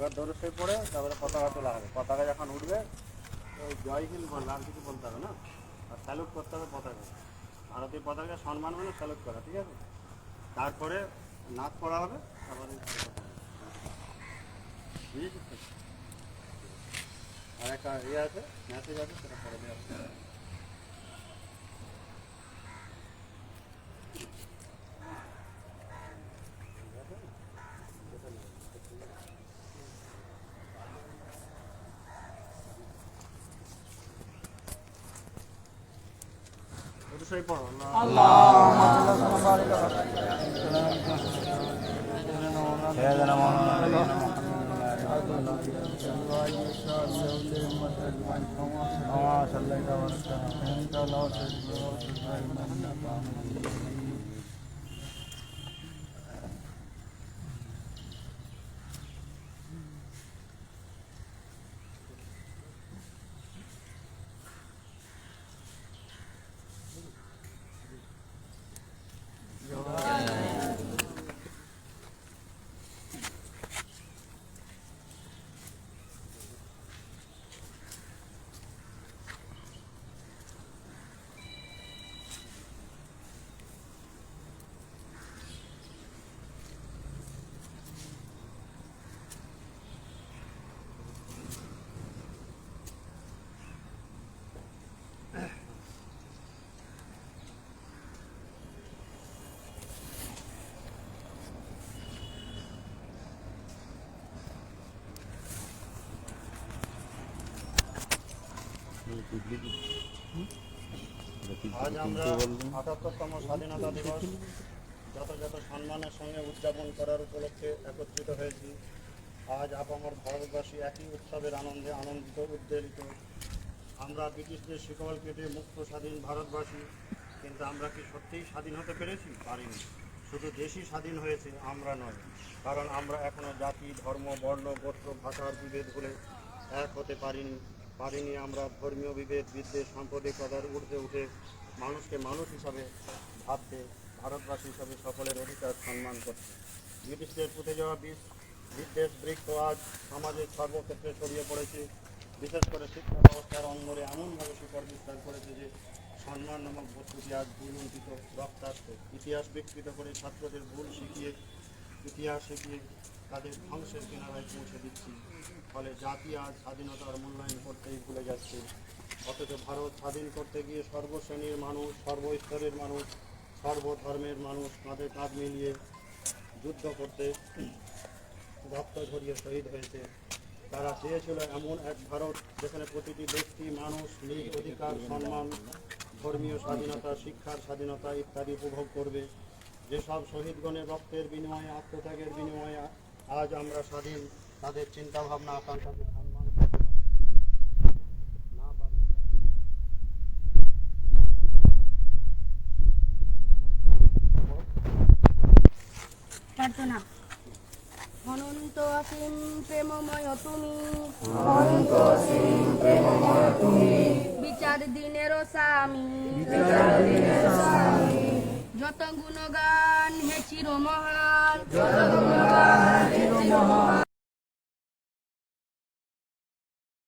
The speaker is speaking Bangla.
এবার দৌড়ে পড়ে তারপরে পতাকা তোলা হবে। পতাকা যখন উঠবে জয় হিন্দ বল আর কিছু বলতে হবে না। আর স্যালুট করতে হবে পতাকা। ভারতীয় পতাকা সম্মান মানে স্যালুট করা, ঠিক আছে? তারপরে নাচ পড়া হবে, তারপরে বুঝেছিস? আর একটা ইয়ে আছে মেসেজ আছে, সেটা পরে দেওয়া হবে। অবশ্যই পড়ো আল্লাহ আজ আমরা স্বাধীনতা দিবস যথাযথ সম্মানের সঙ্গে উদযাপন করার উপলক্ষে একত্রিত হয়েছি। আজ আপামর ভারতবাসী একই উৎসবের আনন্দে আমরা ব্রিটিশদের শিকল কেটে মুক্ত স্বাধীন ভারতবাসী, কিন্তু আমরা কি সত্যিই স্বাধীন হতে পেরেছি? পারিনি। শুধু দেশই স্বাধীন হয়েছে, আমরা নয়। কারণ আমরা এখনও জাতি, ধর্ম, বর্ণ, গোত্র, ভাষার বিভেদ ভুলে এক হতে পারিনি। পারিনি আমরা ধর্মীয় বিভেদ, বিদ্বেষ সাম্প্রদায়িকতার ঊর্ধ্বে উঠে মানুষকে মানুষ হিসাবে ভাবতে ভারতবাসী হিসাবে সকলের অধিকার সম্মান করতে ব্রিটিশদের পুঁতে যাওয়া বিষ, বিদ্বেষ, বৃক্ষ আজ সমাজের সর্বক্ষেত্রে ছড়িয়ে পড়েছে। বিশেষ করে শিক্ষা ব্যবস্থার অঙ্গলে এমনভাবে শিকড় বিস্তার করেছে যে সম্মান নামক বস্তুটি আজ ভুলুন্ঠিত রক্তাক্ত। ইতিহাস বিকৃত করে ছাত্রদের ভুল শিখিয়ে, ইতিহাস শিখিয়ে তাদের ধ্বংসের কিনারায় পৌঁছে দিচ্ছি। ফলে জাতি আর স্বাধীনতার মূল্যায়ন করতেই ভুলে যাচ্ছে। অথচ ভারত স্বাধীন করতে গিয়ে সর্বশ্রেণীর মানুষ, সর্বস্তরের মানুষ, সর্বধর্মের মানুষ কাঁধে কাঁধ মিলিয়ে যুদ্ধ করতে রক্ত ঝরিয়ে শহীদ হয়েছে। তারা চেয়েছিল এমন এক ভারত যেখানে প্রতিটি ব্যক্তি মানুষ নিজ অধিকার, সম্মান, ধর্মীয় স্বাধীনতা, শিক্ষার স্বাধীনতা ইত্যাদি উপভোগ করবে। যেসব শহীদগণের রক্তের বিনিময়ে, আত্মত্যাগের বিনিময়ে আজ আমরা স্বাধীন তাদের চিন্তাভাবনা আকাঙ্ক্ষাকে সম্মান প্রার্থনা। অনন্ত অসীম প্রেমময় তুমি। বিচার দিনের স্বামী। যত গুণগান হে চির মহান